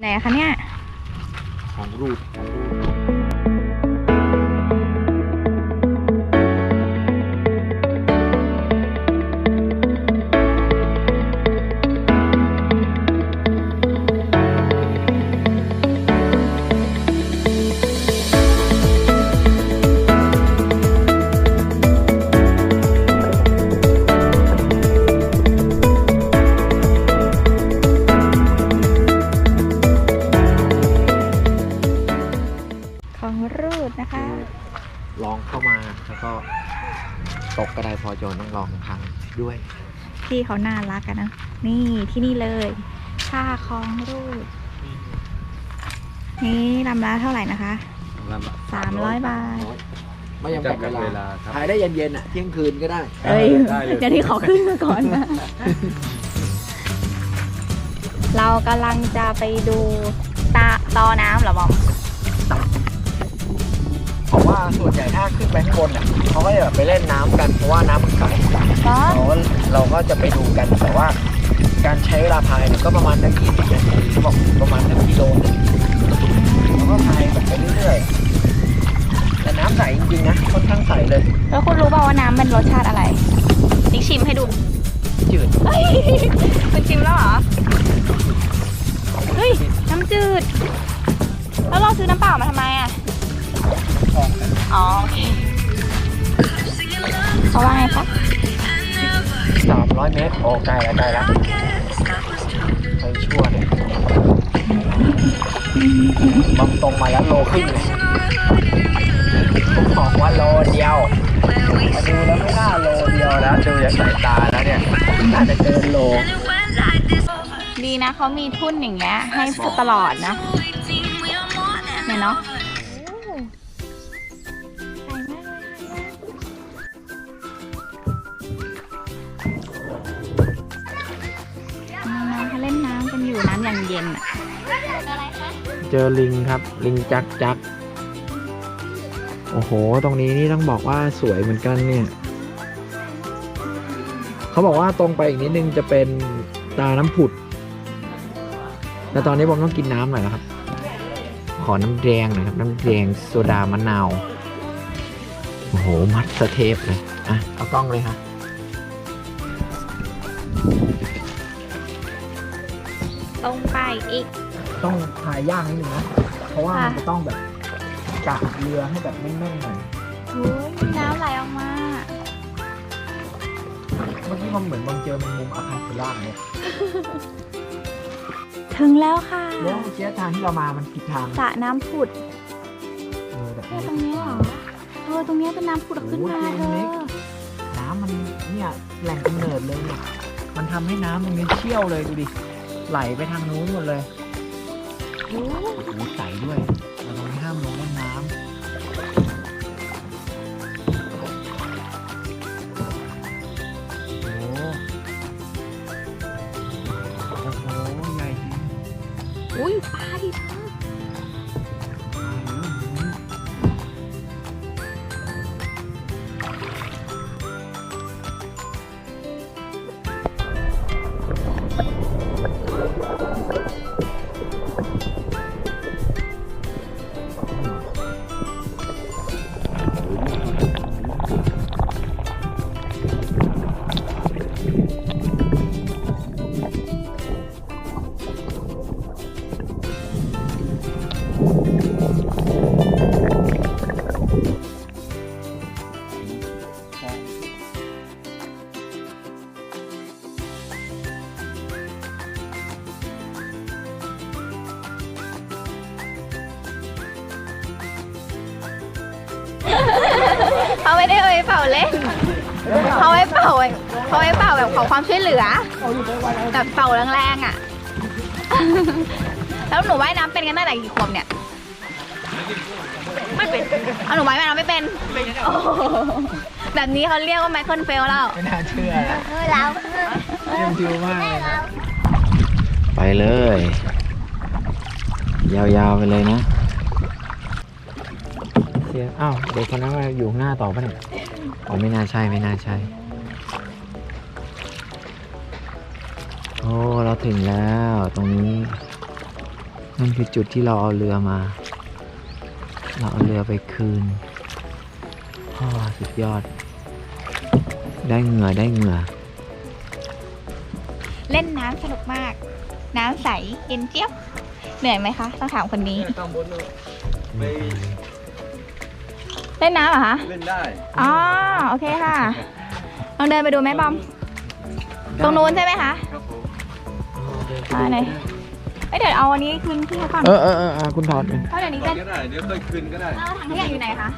ไหนคะเนี่ยของรูปของรูป รูดนะคะ ลองเข้ามาแล้วก็ตกก็ได้พอโจนต้องลองพังด้วยพี่เขาน่ารักกันนะ นี่ที่นี่เลยค่าคลองรูด นี่ลำละเท่าไหร่นะคะ สามร้อยบาท ไม่จำกัดเวลาถ่ายได้เย็นๆอะ เที่ยงคืนก็ได้ เอ้ยได้เลยเดี๋ยวที่ขอขึ้นมาก่อนนะ เรากำลังจะไปดูตาตอน้ำเหรอบอม ผมว่าส่วนใหญ่ถ้าขึ้นไปข้างบนอะเขาก็จะแบบไปเล่นน้ำกันเพราะว่าน้ำมันใสก็เราก็เราก็จะไปดูกันแต่ว่า การใช้เวลาพายเนี่ยก็ประมาณสักยี่สิบนาทีเขาบอกประมาณสักกิโลนึงแล้วก็พายแบบไปเรื่อยๆแต่น้ำใสจริงๆนะค่อนข้างใสเลยแล้วคุณรู้เปล่าว่าน้ำเป็นรสชาติอะไรนิกชิมให้ดู จืดเฮ้ยคุณชิมแล้วเหรอ เฮ้ย น้ำจืด แล้วเราซื้อน้ำเปล่ามาทำไมอะ อ๋อโอเคเขาว่าไงคะสามร้อยเมตรโอ้ใกล้แล้วใกล้แล้วไปชั่วเลยบางตรงมาแล้วโลครึ่งเลยผมบอกว่าโลเดียวมาดูแล้วไม่น่าโลเดียวแล้วดูจากสายตาแล้วเนี่ยน่าจะเกินโล ดีนะเขามีทุ่นอย่างเงี้ยให้ตลอดนะเนี่ยเนาะันอยู่น้ำอย่างเย็นอะเจอลิงครับ ลิงจักจักโอ้โห ตรงนี้นี่ต้องบอกว่าสวยเหมือนกันเนี่ย เขาบอกว่าตรงไปอีกนิดนึงจะเป็นตาน้ำผุด แต่ตอนนี้ผมต้องกินน้ำหน่อยนะครับ ขอน้ำแดงหน่อยครับ น้ำแดงโซดามะนาว โอ้โห มัดสเทพเลย อะ เอากล้องเลยครั ตรงไปอีก ต้องพายย่างนิดนึงนะ เพราะว่าค่ะมันจะต้องแบบกะเรือให้แบบแน่นๆหน่อยโอ้ยมีน้ำไหลออกมา เมื่อกี้มันเหมือนมันเจอแมงมุมอาคาเซล่าเนี่ยถึงแล้วค่ะแล้วเชื้อทางที่เรามามันผิดทางสระน้ำผุดเออแบบเนี่ยนี้ตรงนี้เหรอเออตรงเนี้ยเป็นน้ำผุดขึ้นมาโอ้ยเธตัวเล็อกน้ำมันเนี่ยแหล่งกำเนิดเลยเนี่ยมันทำให้น้ำมันเชี่ยวเลยดูดิ ไหลไปทางนู้นหมดเลยโอ้โหใสด้วยเราตรงห้ามลงเล่นน้ำ ไม่ได้เอาไว้เป่าเล่นเขาไว้เป่าเขาไว้เป่าแบบขอความช่วยเหลือแบบเป่าแรงๆอะ แล้วหนูว่ายน้ำเป็นกันตั้งแต่กี่ขวบเนี่ยไม่เป็นเอาหนูว่ายน้ำไม่เป็นโอ้โหแบบนี้เขาเรียกว่าไมเคิลเฟลแล้วไม่น่าเชื่อนะเออเราเยี่ยมชิวมากเลยนะไปเลย ยาวๆไปเลยนะเสียอ้าวเด็กคนนั้นมาอยู่ข้างหน้าต่อปะเนี่ยอ๋อไม่น่าใช่ไม่น่าใช่ โอ้เราถึงแล้วตรงนี้ นั่นคือจุดที่เราเอาเรือมา เราเอาเรือไปคืนพ่อสุดยอด ได้เหงื่อได้เหงื่อเล่นน้ำสนุกมาก น้ำใสเย็นเจี๊ยบ เหนื่อยไหมคะ ต้องถามคนนี้ข้างบนนู่นไป เล่นน้ำเหรอคะ เล่นได้อ๋อ โอเคค่ะ ลองเดินไปดูไหมบอม ตรงนู้นใช่ไหมคะครับผมอ่าไหนเอ้ยเดี๋ยวเอาอันนี้คืนพี่เขาก่อนเออเออเออเออคุณถอดเพราะเดี๋ยวนี้ก่อจะนก็ได้เดี๋ยวค่อยคืนก็ได้เอาถังขยะอยู่ไหนคะ